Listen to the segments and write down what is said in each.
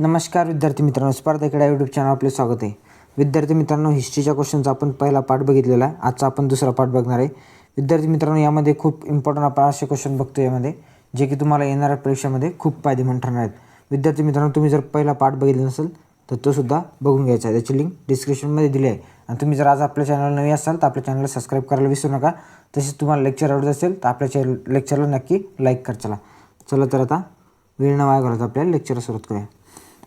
नमस्कार विद्यार्थी मित्रांनो. स्पर्धेकडे यूट्यूब चॅनल आपले स्वागत आहे. विद्यार्थी मित्रांनो हिस्ट्रीच्या क्वेश्चनचा आपण पहिला पाठ बघितलेला आहे. आजचा आपण दुसरा पाठ बघणार आहे. विद्यार्थी मित्रांनो यामध्ये खूप इम्पॉर्टंट आपण असे क्वेश्चन बघतो यामध्ये जे की तुम्हाला येणाऱ्या परीक्षेमध्ये खूप फायदेमंद ठरणार आहेत. विद्यार्थी मित्रांनो तुम्ही जर पहिला पाठ बघितला नसेल तर तो सुद्धा बघून घ्यायचा आहे. त्याची लिंक डिस्क्रिप्शनमध्ये दिली आहे. आणि तुम्ही जर आज आपल्या चॅनल नवी असाल तर आपल्या चॅनलला सबस्क्राईब करायला विसरू नका. तसेच तुम्हाला लेक्चर आवडत असेल तर आपल्या चॅ लेक्चरला नक्की लाईक कर चला. चला तर आता वेळ न वाया घालत आपल्याला लेक्चर सुरुवात करूया.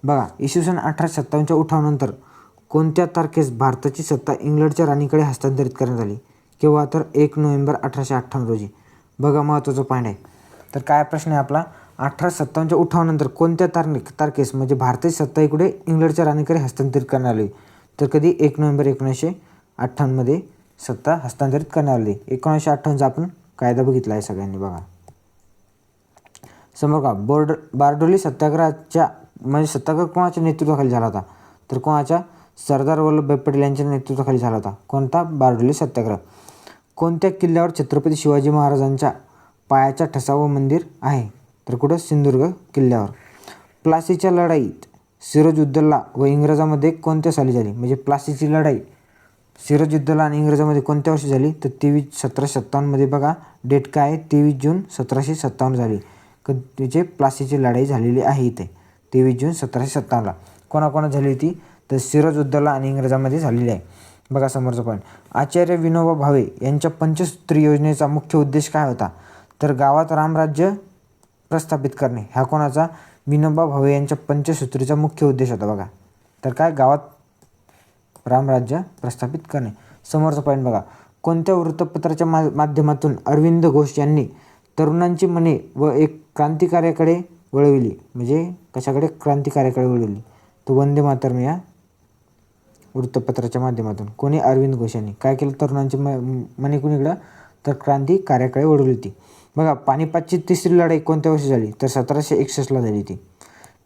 बघा इसवी सन अठराशे सत्तावन्नच्या उठावानंतर कोणत्या तारखेस भारताची सत्ता इंग्लंडच्या राणीकडे हस्तांतरित करण्यात आली? किंवा तर एक नोव्हेंबर अठराशे अठ्ठावन्न रोजी. बघा महत्त्वाचा पॉईंट आहे. तर काय प्रश्न आहे आपला? अठराशे सत्तावन्नच्या उठावानंतर कोणत्या तारखे तारखेस म्हणजे भारताची सत्ता इकडे इंग्लंडच्या राणीकडे हस्तांतरित करण्यात आली? तर कधी? एक नोव्हेंबर एकोणीसशे अठ्ठावन्नमध्ये सत्ता हस्तांतरित करण्यात आली. एकोणीसशे अठ्ठावन्नचा आपण कायदा बघितला आहे सगळ्यांनी बघा. समोर का बोर्ड बारडोली सत्याग्रहाच्या म्हणजे सत्याग्रह कोणाच्या नेतृत्वाखाली झाला होता? तर कोणाच्या? सरदार वल्लभभाई पटेल यांच्या नेतृत्वाखाली झाला होता. कोणता? बारडोली सत्याग्रह. कोणत्या किल्ल्यावर छत्रपती शिवाजी महाराजांच्या पायाच्या ठसावं मंदिर आहे? तर कुठं? सिंधुदुर्ग किल्ल्यावर. प्लासीच्या लढाईत सिरोजउद्दौला व इंग्रजामध्ये कोणत्या साली झाली? म्हणजे प्लासीची लढाई सिरोजउद्दौला आणि इंग्रजामध्ये कोणत्या वर्षी झाली? तर तेवीस सतराशे सत्तावन्नमध्ये बघा डेट काय आहे? तेवीस जून सतराशे सत्तावन्न झाली. क तिचे प्लासीची लढाई झालेली आहे इथे. तेवीस जून सतराशे सत्तावन्नला. कोणाकोणा झाली होती? तर सिरोजउद्दौला आणि इंग्रजामध्ये झालेली आहे. बघा समोरचा पॉईंट आचार्य विनोबा भावे यांच्या पंचसूत्री योजनेचा मुख्य उद्देश काय होता? तर गावात रामराज्य प्रस्थापित करणे. हा कोणाचा? विनोबा भावे यांच्या पंचसूत्रीचा मुख्य उद्देश होता बघा. तर काय? गावात रामराज्य प्रस्थापित करणे. समोरचा पॉईंट बघा. कोणत्या वृत्तपत्राच्या मा माध्यमातून अरविंद घोष यांनी तरुणांची मने व एक क्रांतिकार्याकडे वळविली. म्हणजे कशाकडे? क्रांतिकार्याकडे वळविली. तो वंदे मातरम या वृत्तपत्राच्या माध्यमातून. कोणी? अरविंद घोष यांनी काय केलं? तरुणांची म मने कुणीकडं तर क्रांती कार्याकडे वळवली होती. बघा पानिपतची तिसरी लढाई कोणत्या वर्षी झाली? तर सतराशे एकसष्टला झाली ती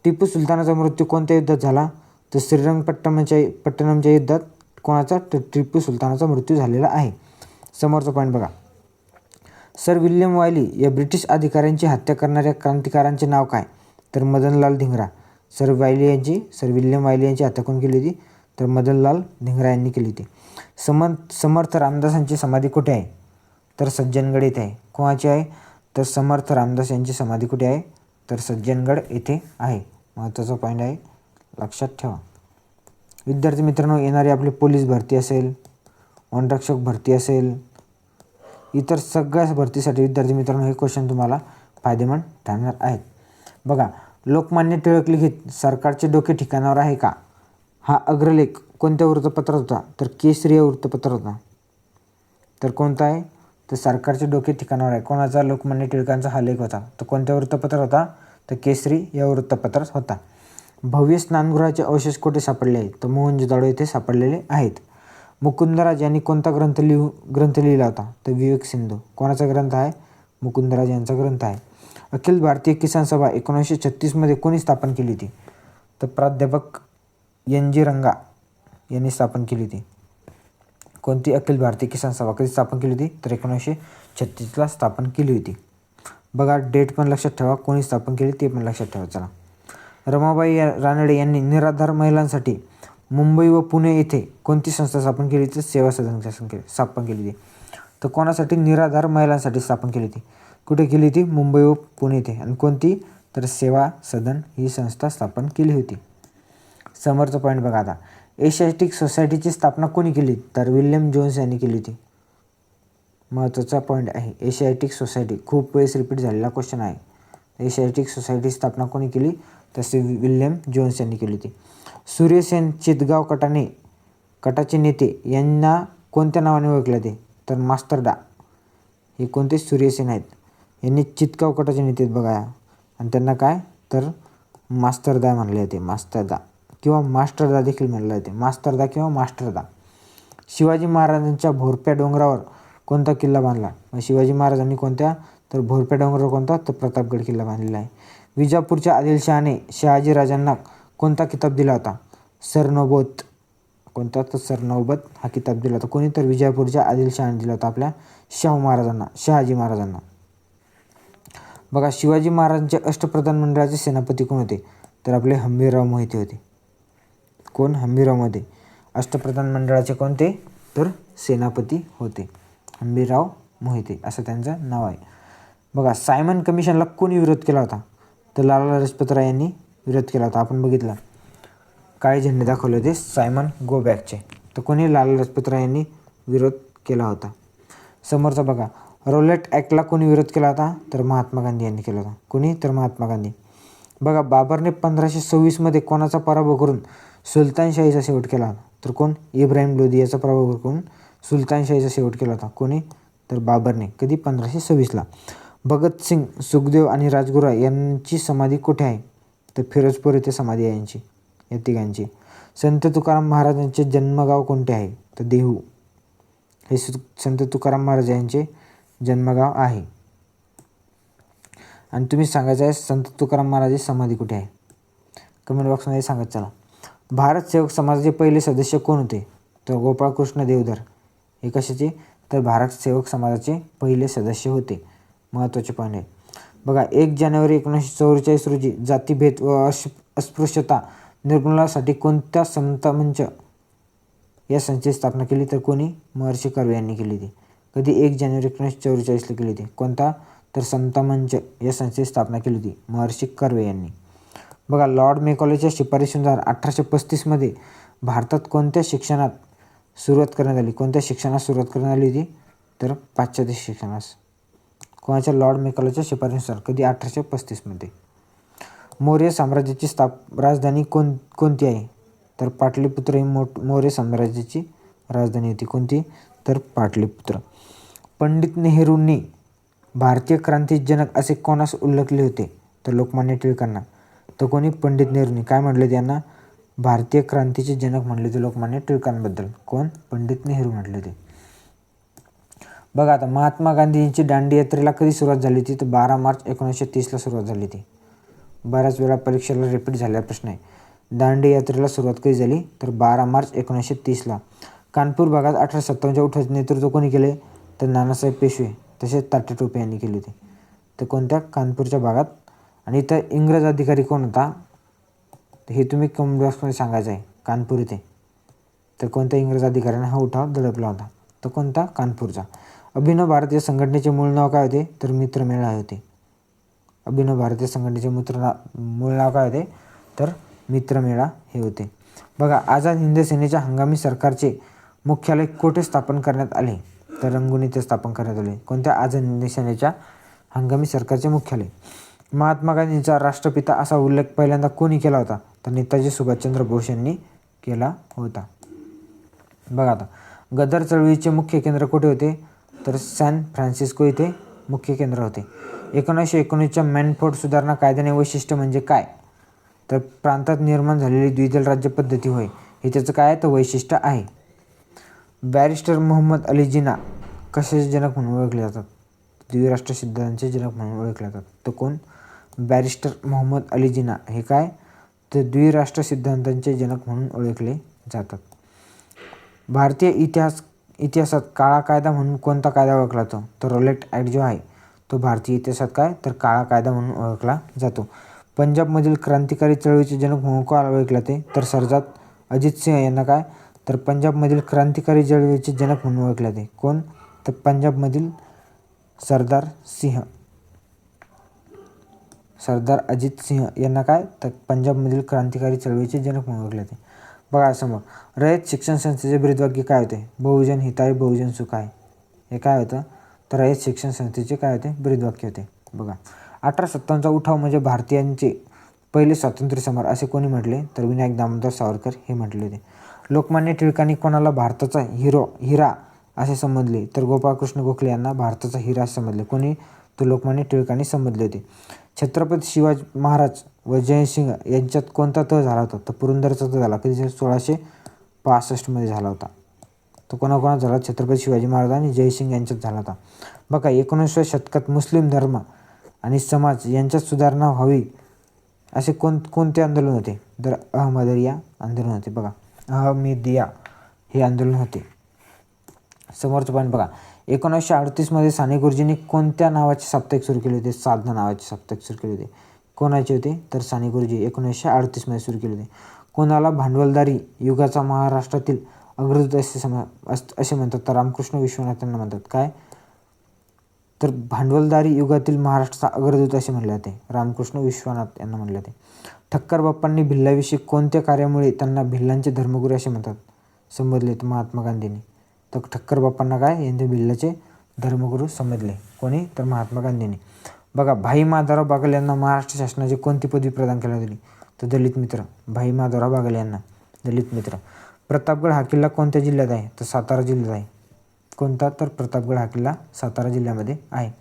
टिपू सुलतानाचा मृत्यू कोणत्या युद्धात झाला? तर श्रीरंगपट्टणमच्या पट्टणमच्या युद्धात कोणाचा? टिपू सुलतानाचा मृत्यू झालेला आहे. समोरचा पॉईंट बघा. सर विल्यम वायली या ब्रिटिश अधिकाऱ्यांची हत्या करणाऱ्या क्रांतिकारांचे नाव काय? तर मदनलाल धिंगरा. सर वायली यांची सर विल्यम वायली यांची हत्या कोण केली होती? तर मदनलाल धिंगरा यांनी केली होती. समर्थ समर्थ रामदासांची समाधी कुठे आहे? तर सज्जनगड येथे आहे. कोणाची आहे? तर समर्थ रामदास यांची समाधी कुठे आहे? तर सज्जनगड येथे आहे. महत्त्वाचा पॉईंट आहे. लक्षात ठेवा. विद्यार्थी मित्रांनो येणारी आपली पोलीस भरती असेल वनरक्षक भरती असेल इतर सगळ्याच भरतीसाठी विद्यार्थी मित्रांनो हे क्वेश्चन तुम्हाला फायदेमंद ठरणार आहेत. बघा लोकमान्य टिळक लिखित सरकारचे डोके ठिकाणावर आहे का? हा अग्रलेख कोणत्या वृत्तपत्रात होता? तर केसरी वृत्तपत्र होता. तर कोणता आहे? तर सरकारचे डोके ठिकाणावर आहे. कोणाचा? लोकमान्य टिळकांचा हा लेख होता. तर कोणत्या वृत्तपत्रात होता? तर केसरी या वृत्तपत्रात होता. भव्य स्नानगृहाचे अवशेष कुठे सापडले आहेत? तर मोहनजोदाडो येथे सापडलेले आहेत. मुकुंदराज यांनी कोणता ग्रंथ लिहू ग्रंथ लिहिला होता? तर विवेक सिंधू. कोणाचा ग्रंथ आहे? मुकुंदराज यांचा ग्रंथ आहे. अखिल भारतीय किसान सभा एकोणीसशे छत्तीसमध्ये कोणी स्थापन केली होती? तर प्राध्यापक एन जी रंगा यांनी स्थापन केली होती. कोणती अखिल भारतीय किसान सभा कधी स्थापन केली होती? तर एकोणीसशे छत्तीसला स्थापन केली होती. बघा डेट पण लक्षात ठेवा कोणी स्थापन केली ते पण लक्षात ठेवा चला. रमाबाई या रानडे यांनी निराधार महिलांसाठी मुंबई व पुणे येथे कोणती संस्था स्थापन केली तर सेवा सदन शासन केली स्थापन केली होती. तर कोणासाठी? निराधार महिलांसाठी स्थापन केली होती. कुठे केली होती? मुंबई व पुणे येथे. आणि कोणती? तर सेवा सदन ही संस्था स्थापन केली होती. समोरचा पॉईंट बघा आता. एशियाटिक सोसायटीची स्थापना कोणी केली? तर विल्यम जोन्स यांनी केली होती. महत्त्वाचा पॉईंट आहे. Asiatic society. खूप वेळेस रिपीट झालेला क्वेश्चन आहे. एशियाटिक सोसायटी स्थापना कोणी केली? तसे विल्यम जोन्स यांनी केली होती. सूर्यसेन चितगाव कटाने कटाचे नेते यांना कोणत्या नावाने ओळखले ते तर मास्टरडा हे कोणते? सूर्यसेन आहेत. यांनी चितगाव कटाचे नेते बघा. आणि त्यांना काय? तर मास्तरदा म्हणले जाते. मास्तरदा किंवा मास्टरदा देखील म्हणले जाते. मास्तरदा किंवा मास्टरदा शिवाजी महाराजांच्या भोरप्या डोंगरावर कोणता किल्ला बांधला? मग शिवाजी महाराजांनी कोणत्या तर भोरप्या डोंगरावर कोणता? तर प्रतापगड किल्ला बांधलेला आहे. विजापूरच्या आदिलशहाने शहाजी राजांना कोणता किताब दिला होता? सरनोबत. कोणता? तर सरनौबत हा किताब दिला होता. कोणी तर विजापूरच्या आदिलशहाने दिला होता आपल्या? शाहू महाराजांना शहाजी महाराजांना. बघा शिवाजी महाराजांचे अष्टप्रधान मंडळाचे सेनापती कोण होते? तर आपले हंबीरराव मोहिते होते. कोण? हंबीरराव मोहिते. अष्टप्रधान मंडळाचे कोणते? तर सेनापती होते. हंबीरराव मोहिते. असं त्यांचं नाव आहे. बघा सायमन कमिशनला कोणी विरोध केला होता? तर लाला लजपत राय यांनी विरोध केला होता. आपण बघितला. काळे झेंडे दाखवले होते सायमन गो बॅकचे. तर कोणी? लाला लजपत राय यांनी विरोध केला होता. समोरचा बघा रोलेट ॲक्टला कोणी विरोध केला होता? तर महात्मा गांधी यांनी केला होता. कोणी? तर महात्मा गांधी. बघा बाबरने पंधराशे सव्वीसमध्ये कोणाचा पराभव करून सुलतानशाहीचा शेवट केला होता? तर कोण? इब्राहिम लोधी याचा पराभव करून सुलतानशाहीचा शेवट केला होता. कोणी? तर बाबरने. कधी? पंधराशे सव्वीसला. भगतसिंग सुखदेव आणि राजगुरू यांची समाधी कुठे आहे? तर फिरोजपूर येथे समाधी आहे यांची या तिघांची. संत तुकाराम महाराजांचे जन्मगाव कोणते आहे? तर देहू. हे सु संत तुकाराम महाराज यांचे जन्मगाव आहे. आणि तुम्ही सांगायचं आहे संत तुकाराम महाराजांची समाधी कुठे आहे? कमेंट बॉक्समध्ये सांगत चला. भारत सेवक समाजाचे पहिले सदस्य कोण होते? तर गोपाळकृष्ण देवधर. हे कशाचे? तर भारत सेवक समाजाचे पहिले सदस्य होते. महत्त्वाचे पॉईंट आहे. बघा एक जानेवारी एकोणीसशे चौवेचाळीस रोजी जातीभेद व अश अस्पृश्यता निर्मूलनासाठी कोणत्या समता मंच या संस्थेची स्थापना केली? तर कोणी? महर्षी कर्वे यांनी केली होती. कधी? एक जानेवारी एकोणीसशे चौवेचाळीसला केली होती. कोणता? तर समता मंच या संस्थेची स्थापना केली होती. महर्षी कर्वे यांनी. बघा लॉर्ड मेकॉलेच्या शिफारशीनुसार अठराशे पस्तीसमध्ये भारतात कोणत्या शिक्षणात सुरुवात करण्यात आली? कोणत्या शिक्षणास सुरुवात करण्यात आली होती? तर पाश्चात्य शिक्षणास. कोणाच्या लॉर्ड मेकॉलेच्या शिफारशीनुसार कधी अठराशे पस्तीसमध्ये मौर्य साम्राज्याची स्थाप राजधानी कोण कोणती आहे? तर पाटलीपुत्र ही मोठ मौर्य साम्राज्याची राजधानी होती. कोणती? तर पाटलीपुत्र. पंडित नेहरूंनी भारतीय क्रांतीजनक असे कोणास उल्लेखले होते? तर लोकमान्य टिळकांना. तर कोणी? पंडित नेहरूंनी. काय म्हटले त्यांना भारतीय क्रांतीचे जनक म्हणले ते लोकमान्य टिळकांबद्दल. कोण? पंडित नेहरू म्हटले ते. बघा आता महात्मा गांधींची दांडी यात्रेला कधी सुरुवात झाली होती? तर बारा मार्च एकोणीसशे तीसला सुरुवात झाली होती. बऱ्याच वेळा परीक्षेला रिपीट झालेला प्रश्न आहे. दांडी यात्रेला सुरुवात कधी झाली? तर बारा मार्च एकोणीसशे तीसला. कानपूर भागात अठरा सत्तावन्नच्या उठावाचे नेतृत्व कोणी केले? तर नानासाहेब पेशवे तसेच ताटे टोपे यांनी केली होती. तर कोणत्या? कानपूरच्या भागात. आणि इथं इंग्रज अधिकारी कोण होता? तर हे तुम्ही कमेंट बॉक्समध्ये सांगायचं आहे. कानपूर इथे. तर कोणत्या इंग्रज अधिकाऱ्याने हा उठाव दडपला होता? तर कोणता? कानपूरचा. अभिनव भारतीय संघटनेचे मूळ नाव काय होते? तर मित्रमेळा होते अभिनव भारतीय संघटनेचे मित्र ना मूळ नाव काय होते? तर मित्रमेळा हे होते. बघा आझाद हिंद सेनेच्या हंगामी सरकारचे मुख्यालय कोठे स्थापन करण्यात आले? तर रंगून येथे स्थापन करण्यात आले. कोणत्या? आझाद हिंद सेनेच्या हंगामी सरकारचे मुख्यालय. महात्मा गांधींचा राष्ट्रपिता असा उल्लेख पहिल्यांदा कोणी केला होता? तर नेताजी सुभाषचंद्र बोस यांनी केला होता. बघा आता गदर चळवळीचे मुख्य केंद्र कुठे होते? तर सॅन फ्रान्सिस्को इथे मुख्य केंद्र होते. एकोणीसशे एकोणीसच्या मॅनफोर्ड सुधारणा कायद्याने वैशिष्ट्य म्हणजे काय? तर प्रांतात निर्माण झालेली द्विदल राज्य पद्धती होय. हे त्याचं काय तर वैशिष्ट्य आहे. बॅरिस्टर मोहम्मद अली जिना कशाचे जनक म्हणून ओळखले जातात? द्विराष्ट्र सिद्धांतांचे जनक म्हणून ओळखले जातात. तर कोण? बॅरिस्टर मोहम्मद अली जिना. हे काय? तर द्विराष्ट्र सिद्धांतांचे जनक म्हणून ओळखले जातात. भारतीय इतिहास इतिहासात काळा कायदा म्हणून कोणता कायदा ओळखला जातो? तर रोलेट ॲक्ट जो आहे तो भारतीय इतिहासात काय? तर काळा कायदा म्हणून ओळखला जातो. पंजाबमधील क्रांतिकारी चळवळीचे जनक म्हणून का ओळखले जाते तर सरदार अजित सिंह यांना काय? तर पंजाबमधील क्रांतिकारी चळवळीचे जनक म्हणून ओळखले जाते कोण? तर पंजाबमधील सरदार सिंह. सरदार अजित सिंह यांना काय? तर पंजाबमधील क्रांतिकारी चळवळीचे जनक म्हणून ओळखले जाते बघा समोर. रयत शिक्षण संस्थेचे ब्रीदवाक्य काय होते? बहुजन हिताय बहुजन सुखाय. हे काय होतं? तर रयत शिक्षण संस्थेचे काय होते? ब्रीदवाक्य होते. बघा. अठरा सत्तावन्नचा उठाव म्हणजे भारतीयांचे पहिले स्वातंत्र्य समर असे कोणी म्हटले? तर विनायक दामोदर सावरकर हे म्हटले होते. लोकमान्य टिळकांनी कोणाला भारताचा हिरो हिरा असे समजले तर गोपाळकृष्ण गोखले यांना भारताचा हिरा समजले कोणी? तो लोकमान्य टिळकांनी समजले होते. छत्रपती शिवाजी महाराज व जयसिंग यांच्यात कोणता तह झाला होता? तर पुरंदरचा तह झाला. कधी सोळाशे पासष्टमध्ये झाला होता. तो कोणाकोणा झाला? छत्रपती शिवाजी महाराज आणि जयसिंग यांच्यात झाला होता. बघा एकोणीसव्या शतकात मुस्लिम धर्म आणि समाज यांच्यात सुधारणा व्हावी असे कोण कोणते आंदोलन होते? तर अहमदरिया आंदोलन होते. बघा अहमदिया हे आंदोलन होते. समोरचं पॉईंट बघा. एकोणीसशे अडतीसमध्ये साने गुरुजींनी कोणत्या नावाचे साप्ताहिक सुरू केले होते? साधना नावाचे साप्ताहिक सुरू केले होते. कोणाचे होते? तर साने गुरुजी. एकोणीसशे अडतीसमध्ये सुरू केले होते. कोणाला भांडवलदारी युगाचा महाराष्ट्रातील अग्रदूत असे सम अस- असे म्हणतात. तर रामकृष्ण विश्वनाथ यांना म्हणतात. काय? तर भांडवलदारी युगातील महाराष्ट्राचा अग्रदूत असे म्हणले जाते. रामकृष्ण विश्वनाथ यांना म्हणले जाते. ठक्कर बाप्पांनी भिल्लाविषयी कोणत्या कार्यामुळे त्यांना भिल्लांचे धर्मगुरू असे म्हणतात? संबोधले तर महात्मा गांधींनी. तर ठक्कर बाप्पांना काय? यांचे भिल्लाचे धर्मगुरू समजले कोणी? तर महात्मा गांधींनी. बघा भाई माधवराव बागल यांना महाराष्ट्र शासनाची कोणती पदवी प्रदान केली गेली तर दलित मित्र. भाई माधवराव बागल यांना. दलित मित्र. प्रतापगड हा किल्ला कोणत्या जिल्ह्यात आहे? तर सातारा जिल्ह्यात आहे. कोणता? तर प्रतापगड हा किल्ला सातारा जिल्ह्यामध्ये आहे.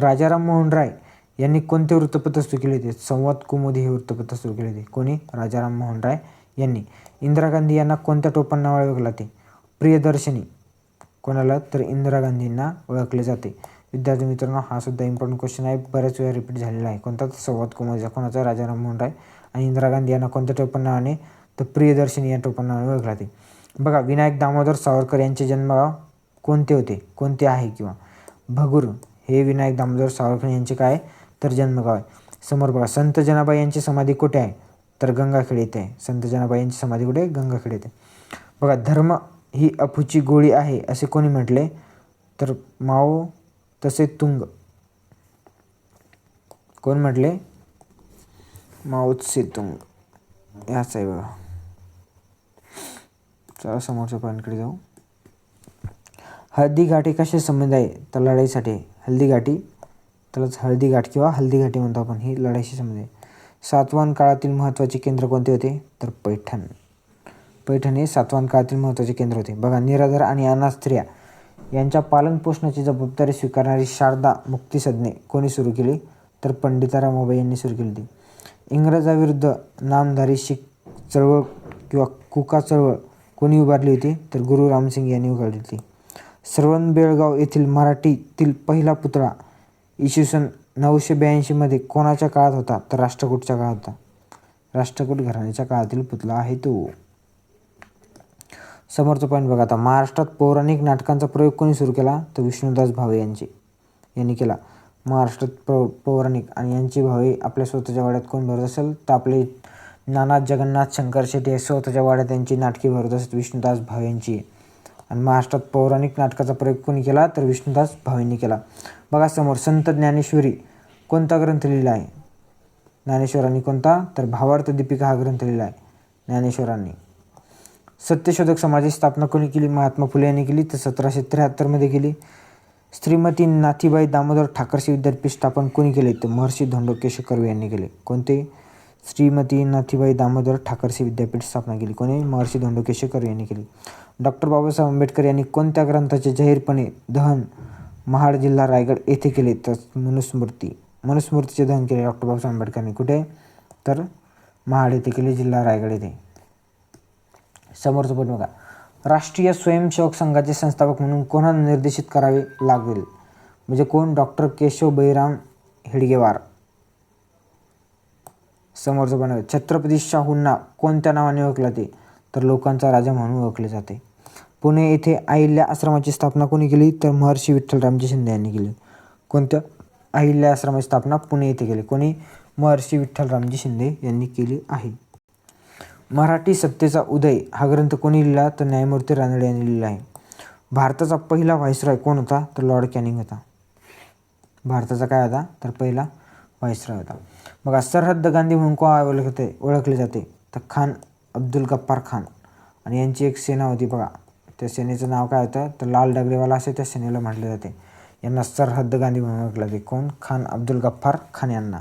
राजाराम मोहन राय यांनी कोणते वृत्तपत्र सुरू केले होते? संवाद कुमुदी हे वृत्तपत्र सुरू केले होते. कोणी? राजाराम मोहन राय यांनी. इंदिरा गांधी यांना कोणत्या टोपांना ओळखला ते प्रियदर्शनी. कोणाला? तर इंदिरा गांधींना ओळखले जाते. विद्यार्थी मित्रांनो हा सुद्धा इम्पॉर्टंट क्वेश्चन आहे. बऱ्याच वेळा रिपीट झालेला आहे. कोणता संवाद कुमुदीचा कोणाचा? राजाराम मोहन राय आणि इंदिरा गांधी यांना कोणत्या टोपण नावाने तर प्रियदर्शनी या टोपणनावाने ओळखला ते. बघा विनायक दामोदर सावरकर यांचे जन्मगाव कोणते होते? कोणते आहे किंवा? भगूर हे विनायक दामोदर सावरकर यांचे काय? तर जन्मगाव आहे. समोर बघा संत जनाबाई यांची समाधी कुठे आहे? तर गंगाखेड येथे आहे. संत जनाबाई यांची समाधी कुठे? गंगाखेड येथे. बघा धर्म ही अफूची गोळी आहे असे कोणी म्हटले? तर माओ तसे तुंग. कोण म्हटले? माओ तुंग. याच आहे बघा. चला समोरच्या पॉईंटकडे जाऊ. हळदी घाटी कशा संबंध आहे तर लढाईसाठी हल्दी घाटी? त्यालाच हळदी घाट किंवा हल्दी घाटी म्हणतो आपण. ही लढाईशी संबंध आहे. सातवान काळातील महत्त्वाचे केंद्र कोणते होते? तर पैठण. पैठण हे सातवान काळातील महत्त्वाचे केंद्र होते. बघा निराधार आणि अनास्त्रिया. यांच्या पालनपोषणाची जबाबदारी स्वीकारणारी शारदा मुक्तिसज्ञे कोणी सुरू केली? तर पंडिता रमाबाई यांनी सुरू केली होती. इंग्रजाविरुद्ध नामधारी शीख चळवळ किंवा कुका चळवळ कोणी उभारली होती? तर गुरु रामसिंग यांनी उघडली होती. श्रवण बेळगाव येथील मराठीतील पहिला पुतळा इसवी सन नऊशे ब्याऐंशीमध्ये कोणाच्या काळात होता? तर राष्ट्रकूटच्या काळात होता. राष्ट्रकूट घराण्याच्या काळातील पुतळा आहे तो. समोरचा पॉईंट बघा आता. महाराष्ट्रात पौराणिक नाटकांचा प्रयोग कोणी सुरू केला? तर विष्णुदास भावे यांची. यांनी केला. महाराष्ट्रात पौ पौराणिक आणि यांची भावे आपल्या स्वतःच्या वाड्यात कोण भरत असेल? तर आपले नाना जगन्नाथ शंकर शेट्टी हे स्वतःच्या वाड्यात यांची नाटके भरत असत विष्णुदास भावे यांची. आणि महाराष्ट्रात पौराणिक नाटकाचा प्रयोग कोणी केला? तर विष्णुदास भावेंनी केला. बघा समोर संत ज्ञानेश्वरी कोणता ग्रंथ लिहिला आहे? ज्ञानेश्वरांनी कोणता? तर भावार्थ दीपिका हा ग्रंथ लिहिला आहे. ज्ञानेश्वरांनी. सत्यशोधक समाजाची स्थापना कोणी केली? महात्मा फुले यांनी केली. तर सतराशे त्र्याहत्तरमध्ये केली. श्रीमती नाथीबाई दामोदर ठाकरसे विद्यापीठ स्थापन कोणी केले? तर महर्षी धोंडो कर्वे यांनी केले. कोणते? श्रीमती नाथीबाई दामोदर ठाकरसे विद्यापीठ स्थापना केली. कोणी? महर्षी धोंडो कर्वे यांनी केली. डॉक्टर बाबासाहेब आंबेडकर यांनी कोणत्या ग्रंथाचे जाहीरपणे दहन महाड जिल्हा रायगड येथे केले? तर मनुस्मृती मनुस्मृतीचे दहन केले डॉक्टर बाबासाहेब आंबेडकरांनी. कुठे? तर महाड येथे केले जिल्हा रायगड येथे. समोरचं पण बघा राष्ट्रीय स्वयंसेवक संघाचे संस्थापक म्हणून कोणाला निर्देशित करावे लागेल? म्हणजे कोण? डॉक्टर केशव बैराम हेडगेवार. समोरचं पण छत्रपती शाहूंना कोणत्या नावाने ओळखला ते तर लोकांचा राजा म्हणून ओळखले जाते. पुणे येथे अहिल्या आश्रमाची स्थापना कोणी केली? तर महर्षी विठ्ठलरामजी शिंदे यांनी केली. कोणत्या? अहिल्या आश्रमाची स्थापना पुणे येथे केली. कोणी? महर्षी विठ्ठलरामजी शिंदे यांनी केली आहे. मराठी सत्तेचा उदय हा ग्रंथ कोणी लिहिला? तर न्यायमूर्ती रानडे यांनी लिहिला आहे. भारताचा पहिला व्हाईसरॉय कोण होता? तर लॉर्ड कॅनिंग होता. भारताचा काय होता? तर पहिला व्हायसरॉय होता. बघा सरहद्द गांधी म्हणून कोण ओळखते? ओळखले जाते. तर खान अब्दुल गप्पार खान. आणि यांची एक सेना होती बघा. त्या सेनेचं नाव काय होतं? तर लाल डगरेवाला असे त्या सेनेला म्हटले जाते. यांना सरहद्द गांधी म्हणून ओळखले जाते. कोण? खान अब्दुल गफ्फार खान यांना.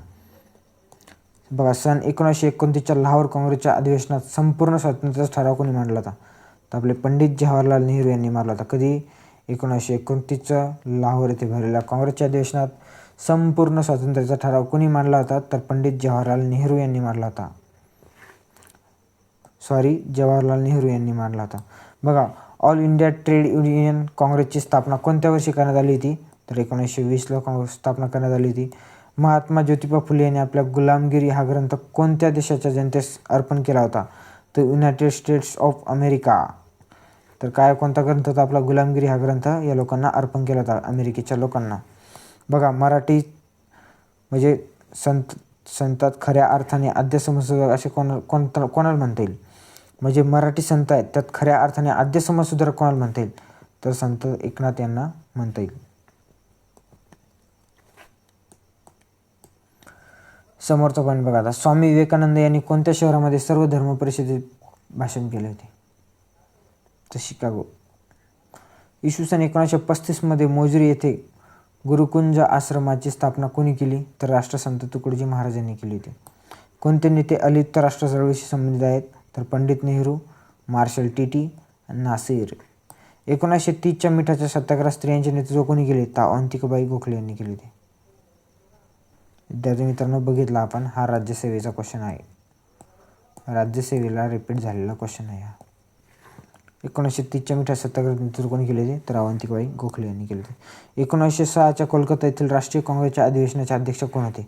बघा सन एकोणीसशे एकोणतीसच्या लाहोर काँग्रेसच्या अधिवेशनात संपूर्ण स्वातंत्र्याचा ठराव कोणी मांडला होता? तर आपले पंडित जवाहरलाल नेहरू यांनी मारला होता. कधी? एकोणीसशे एकोणतीसचं लाहोर येथे भरलेल्या काँग्रेसच्या अधिवेशनात संपूर्ण स्वातंत्र्याचा ठराव कोणी मांडला होता? तर पंडित जवाहरलाल नेहरू यांनी मांडला होता. सॉरी जवाहरलाल नेहरू यांनी मांडला होता. बघा ऑल इंडिया ट्रेड युनियन काँग्रेसची स्थापना कोणत्या वर्षी करण्यात आली होती? तर एकोणीसशे वीसला काँग्रेस स्थापना करण्यात आली होती. महात्मा ज्योतिबा फुले यांनी आपल्या गुलामगिरी हा ग्रंथ कोणत्या देशाच्या जनतेस अर्पण केला होता? तर युनायटेड स्टेट्स ऑफ अमेरिका तर काय कोणता ग्रंथ होता आपला गुलामगिरी हा ग्रंथ? या लोकांना अर्पण केला होता अमेरिकेच्या लोकांना. बघा मराठी म्हणजे संत संतात खऱ्या अर्थाने आद्य समाजसुधारक असे कोण कोणता कोणाला म्हणता येईल? म्हणजे मराठी संत आहेत त्यात खऱ्या अर्थाने आद्य समाजसुधारक कोणाला म्हणता येईल? तर संत एकनाथ यांना म्हणता येईल. समोरचा पॉईंट बघा आता. स्वामी विवेकानंद यांनी कोणत्या शहरामध्ये सर्व धर्म परिषदेत भाषण केले होते? तर शिकागो. इसवी सन एकोणीसशे पस्तीसमध्ये मोजरी येथे गुरुकुंज आश्रमाची स्थापना कोणी केली? तर राष्ट्रसंत तुकडोजी महाराजांनी केली होती. कोणते नेते अलिप्त राष्ट्र चळवळीशी संबंधित आहेत? तर Pandit Nehru Marshal Tito Nasser. एकोणीसशे तीसच्या मिठाच्या सत्याग्रह स्त्रियांचे नेतृत्व कोणी केले? तर अवंतिकाबाई गोखले यांनी केले होते. विद्यार्थी मित्रांनो बघितला आपण. हा राज्यसेवेचा क्वेश्चन आहे. राज्यसेवेला रिपीट झालेला क्वेश्चन आहे हा. एकोणीसशे तीसच्या मिठा सत्याग्रह कोणी केले होते? तर अवंतिकबाई गोखले यांनी केले होते. एकोणीसशे सहाच्या कोलकाता येथील राष्ट्रीय काँग्रेसच्या अधिवेशनाचे अध्यक्ष कोण होते?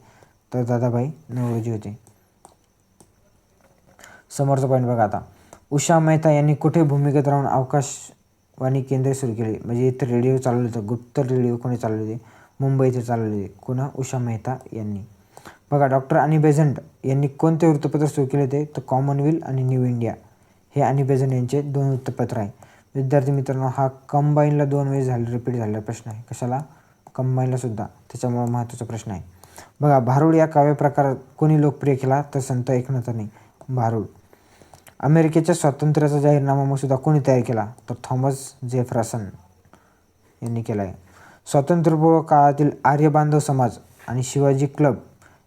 तर दादाभाई नवरोजी होते. समोरचा पॉईंट बघा आता. उषा मेहता यांनी कुठे भूमिकेत राहून अवकाशवाणी केंद्र सुरू केले? म्हणजे इथं रेडिओ चालवले होते. गुप्त रेडिओ कोणी चालवले होते? मुंबईचे चालवले होते उषा मेहता यांनी. बघा डॉक्टर आणि बेझंट यांनी कोणते वृत्तपत्र सुरू केले होते तर कॉमनवेल्थ आणि न्यू इंडिया. हे आणि बेझंट यांचे दोन वृत्तपत्र आहे. विद्यार्थी मित्रांनो हा कंबाईनला दोन वेळेस झाले रिपीट झालेला प्रश्न आहे. कशाला? कंबाईनला सुद्धा. त्याच्यामुळे महत्त्वाचा प्रश्न आहे. बघा भारूड या काव्य प्रकारात कोणी लोकप्रिय केला? तर संत एकनाथांनी भारूड. अमेरिकेच्या स्वातंत्र्याचा जाहीरनामा मसुदा कोणी तयार केला? तर थॉमस जेफरसन यांनी केला आहे स्वातंत्र्यपूर्व काळातील आर्य बांधव समाज आणि शिवाजी क्लब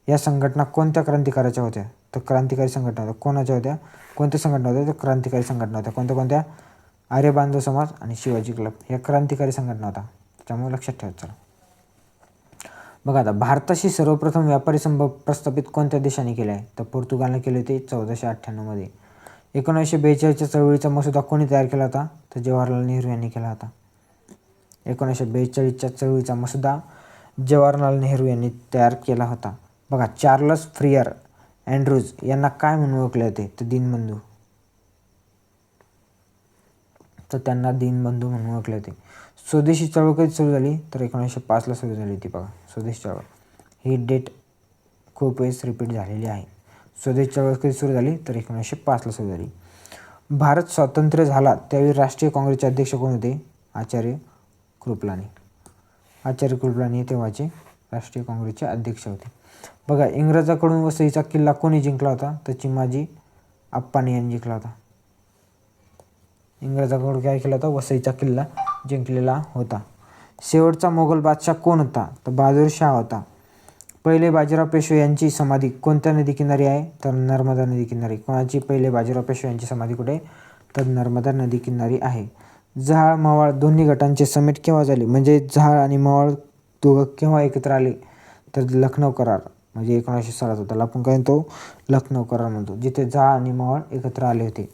या संघटना कोणत्या क्रांतिकाराच्या होत्या? तर क्रांतिकारी संघटना होत्या. कोणाच्या होत्या? कोणत्या संघटना होत्या? तर क्रांतिकारी संघटना होत्या. कोणत्या कोणत्या? आर्य बांधव समाज आणि शिवाजी क्लब या क्रांतिकारी संघटना होता त्यामुळे लक्षात ठेवत चला. बघा आता भारताशी सर्वप्रथम व्यापारी संभ प्रस्थापित कोणत्या देशाने केले आहे? तर पोर्तुगालने केले होते चौदाशे अठ्ठ्याण्णवमध्ये. एकोणीसशे बेचाळीसच्या चळवळीचा मसुदा कोणी तयार केला होता? तर जवाहरलाल नेहरू यांनी केला होता. एकोणीसशे बेचाळीसच्या चळवळीचा मसुदा जवाहरलाल नेहरू यांनी तयार केला होता. बघा चार्लस फ्रियर अँड्रूज यांना काय म्हणून ओळखले होते तर दीनबंधू. तर त्यांना दीनबंधू म्हणून ओळखले होते स्वदेशी चळवळ कधी सुरू झाली? तर एकोणीसशे पाचला सुरू झाली होती बघा स्वदेशी चळवळ. ही डेट खूप वेळेस रिपीट झालेली आहे. स्वदेश चळवळ कधी सुरू झाली? तर एकोणीसशे पाचला सुरू झाली. भारत स्वातंत्र्य झाला त्यावेळी राष्ट्रीय काँग्रेसचे अध्यक्ष कोण होते? आचार्य कृपलानी आचार्य कृपलानी तेव्हाचे राष्ट्रीय काँग्रेसचे अध्यक्ष होते. बघा इंग्रजाकडून वसईचा किल्ला कोणी जिंकला होता? तर चिमाजी आप्पाने यांनी जिंकला होता. इंग्रजाकडून काय केला होता? वसईचा किल्ला जिंकलेला होता. शेवटचा मोगल बादशाह कोण होता? तर बहादूर शाह होता. पहिले बाजीराव पेशवे यांची समाधी कोणत्या नदी किनारी आहे? तर नर्मदा नदी किनारी. कोणाची? पहिले बाजीराव पेशवे यांची समाधी कुठे? तर नर्मदा नदी किनारी आहे. जहाळ मावाळ दोन्ही गटांचे समेट केव्हा झाले? म्हणजे जहाळ आणि मावाळ दोघं केव्हा एकत्र आले? तर लखनौ करार. म्हणजे एकोणीसशे सालात होता त्याला आपण काय म्हणतो? लखनौ करार म्हणतो जिथे जहाळ आणि मवाळ एकत्र आले होते.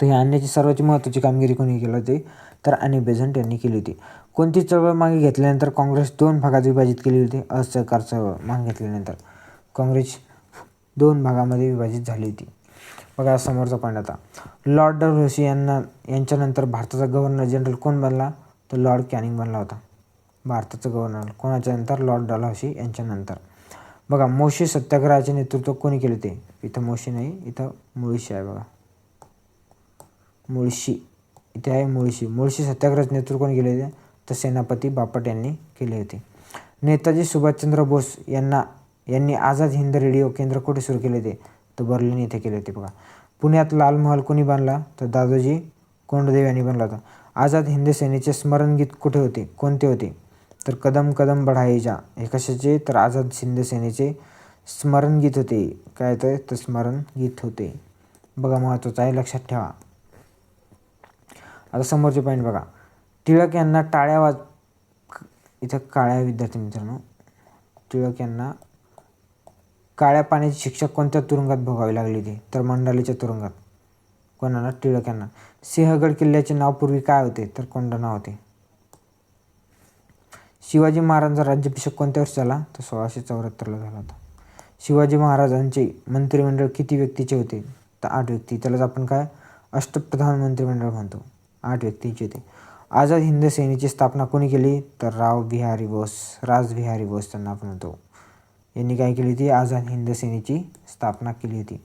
तर हे आणण्याची सर्वात महत्त्वाची कामगिरी कोणी केली होती? तर आणि बेझंट यांनी केली होती. कोणती चळवळ मागे घेतल्यानंतर काँग्रेस दोन भागात विभाजित केली होती? असहकार चळवळ मागे घेतल्यानंतर काँग्रेस दोन भागामध्ये विभाजित झाली होती. बघा समोरचा पॉईंट आता. लॉर्ड डब्ल्यूसी यांना यांच्यानंतर भारताचा गव्हर्नर जनरल कोण बनला? तर लॉर्ड कॅनिंग बनला होता. भारताचा गव्हर्नर कोणाच्या नंतर? लॉर्ड डलहौसी यांच्यानंतर बघा मोशी सत्याग्रहाचे नेतृत्व कोणी केले ते? इथं मोशी नाही इथं मुळशी आहे बघा. मुळशी. इथे आहे मुळशी. मुळशी सत्याग्रहाचे नेतृत्व कोणी केले होते? तर सेनापती बापट यांनी केले होते. नेताजी सुभाषचंद्र बोस यांना यांनी आझाद हिंद रेडिओ केंद्र कुठे सुरू केले होते? तर बर्लिन येथे केले होते बघा. पुण्यात लाल महाल कोणी बांधला? तर दादोजी कोंडदेव यांनी बांधला होता. आझाद हिंद सेनेचे स्मरणगीत कुठे होते? कोणते होते? तर कदम कदम बढाये जा हे कशाचे? तर आझाद हिंद सेनेचे स्मरणगीत होते. काय तर? तर स्मरणगीत होते. बघा महत्त्वाचं आहे लक्षात ठेवा. आता समोरचे पॉईंट बघा. टिळक यांना टाळ्या वाज इथं काळ्या विद्यार्थी मित्रांनो. टिळक यांना काळ्या पाण्याची शिक्षा कोणत्या तुरुंगात भोगावी लागली होती? तर मंडालीच्या तुरुंगात. कोणाला? टिळक यांना सिंहगड किल्ल्याचे नाव पूर्वी काय होते? तर कोंढाणा होते. शिवाजी महाराजांचा राज्याभिषेक कोणत्या वर्षी झाला? तर सोळाशे चौऱ्याहत्तरला झाला होता. शिवाजी महाराजांचे मंत्रिमंडळ किती व्यक्तीचे होते? तर आठ व्यक्ती. त्यालाच आपण काय? अष्टप्रधान मंत्रिमंडळ म्हणतो. आठ व्यक्तींचे होते. आझाद हिंद सेनेची स्थापना कोणी केली? तर राव बिहारी बोस राजबिहारी बोस त्यांना आपण म्हणतो. यांनी काय केली होती? आझाद हिंद सेनेची स्थापना केली होती.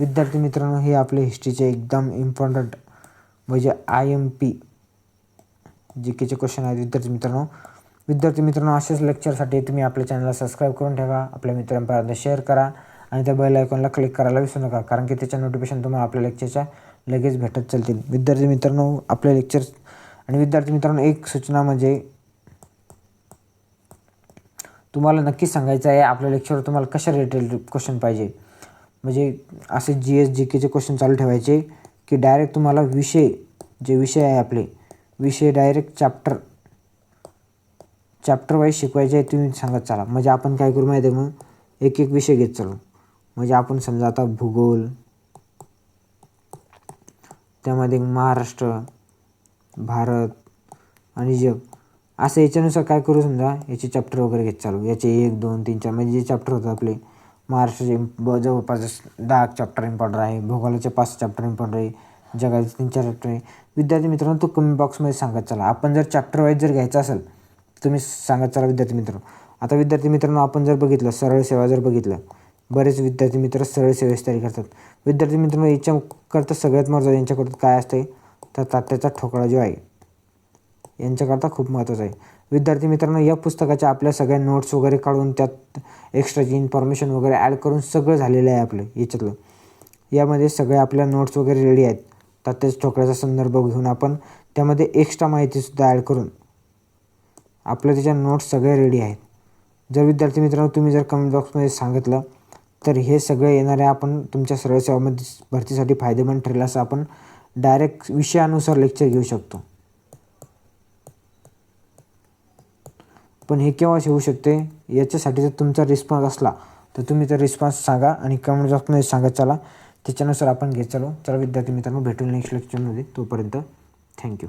विद्यार्थी मित्रांनो हे आपले हिस्ट्रीचे एकदम इम्पॉर्टंट म्हणजे आय एम पी जी केचे क्वेश्चन आहेत. विद्यार्थी मित्रांनो विद्यार्थी मित्रांनो अशाच लेक्चरसाठी तुम्ही आपल्या चॅनलला सबस्क्राईब करून ठेवा. आपल्या मित्रांपर्यंत शेअर करा आणि त्या बेल आयकॉनला क्लिक करायला विसरू नका कारण की त्याच्या नोटिफिकेशन तुम्हाला आपल्या लेक्चरच्या लगेच भेटत चालतील. विद्यार्थी मित्रांनो आपले लेक्चर आणि विद्यार्थी मित्रांनो एक सूचना म्हणजे तुम्हाला नक्कीच सांगायचं आहे आपल्या लेक्चरवर तुम्हाला कशा रिलेटेड क्वेश्चन पाहिजे? म्हणजे असे जी एस जी केचे क्वेश्चन चालू ठेवायचे की डायरेक्ट तुम्हाला विषय जे विषय आहे आपले विषय डायरेक्ट चॅप्टर चॅप्टर वाईज शिकवायचे आहे तुम्ही सांगत चाला. म्हणजे आपण काय करू माहिती आहे मग? एक एक विषय घेत चालू. म्हणजे आपण समजा आता भूगोल त्यामध्ये महाराष्ट्र भारत आणि जग. असं याच्यानुसार काय करू समजा? याचे चॅप्टर वगैरे घेत चालू. याचे एक दोन तीन चार. म्हणजे जे चॅप्टर होतात आपले महाराष्ट्राचे ब जवळपास दहा चॅप्टर इम्पॉर्टंट आहे. भूगोलाचे पाच चॅप्टर इम्पॉर्टंट आहे. जगाचे तीन चार चॅप्टर आहे. विद्यार्थी मित्रांनो तो कमी बॉक्समध्ये सांगत चला. आपण जर चॅप्टर वाईज जर घ्यायचा असेल तुम्ही सांगत चला विद्यार्थी मित्रांनो. आता विद्यार्थी मित्रांनो आपण जर बघितलं सरळ सेवा जर बघितलं बरेच विद्यार्थी मित्र सरळ सेवेची तयारी करतात. विद्यार्थी मित्रांनो याच्याकरता सगळ्यात महत्त्वाचं यांच्याकडून काय असते तर तात्याचा ठोकळा जो आहे यांच्याकरता खूप महत्त्वाचं आहे. विद्यार्थी मित्रांनो या पुस्तकाच्या आपल्या सगळ्या नोट्स वगैरे काढून त्यात एक्स्ट्राची इन्फॉर्मेशन वगैरे ॲड करून सगळं झालेलं आहे आपलं याच्यातलं. यामध्ये सगळ्या आपल्या नोट्स वगैरे रेडी आहेत. त्याच ठोकळ्याचा संदर्भ घेऊन आपण त्यामध्ये एक्स्ट्रा माहितीसुद्धा ॲड करून आपल्या त्याच्या नोट्स सगळे रेडी आहेत. जर विद्यार्थी मित्रांनो तुम्ही जर कमेंट बॉक्समध्ये सांगितलं तर हे सगळे येणारे आपण तुमच्या सरळ सेवामध्ये भरतीसाठी फायदेमंद ठरेल असं आपण डायरेक्ट विषयानुसार लेक्चर घेऊ शकतो. पण हे केव्हाच होऊ शकते? याच्यासाठी जर तुमचा रिस्पॉन्स असला तर तुम्ही तर रिस्पॉन्स सांगा आणि कमेंट बॉक्समध्ये सांगा चला. त्याच्यानुसार आपण घेत चालू. चला विद्यार्थी मित्रांनो भेटून नेक्स्ट लेक्चरमध्ये तोपर्यंत थँक्यू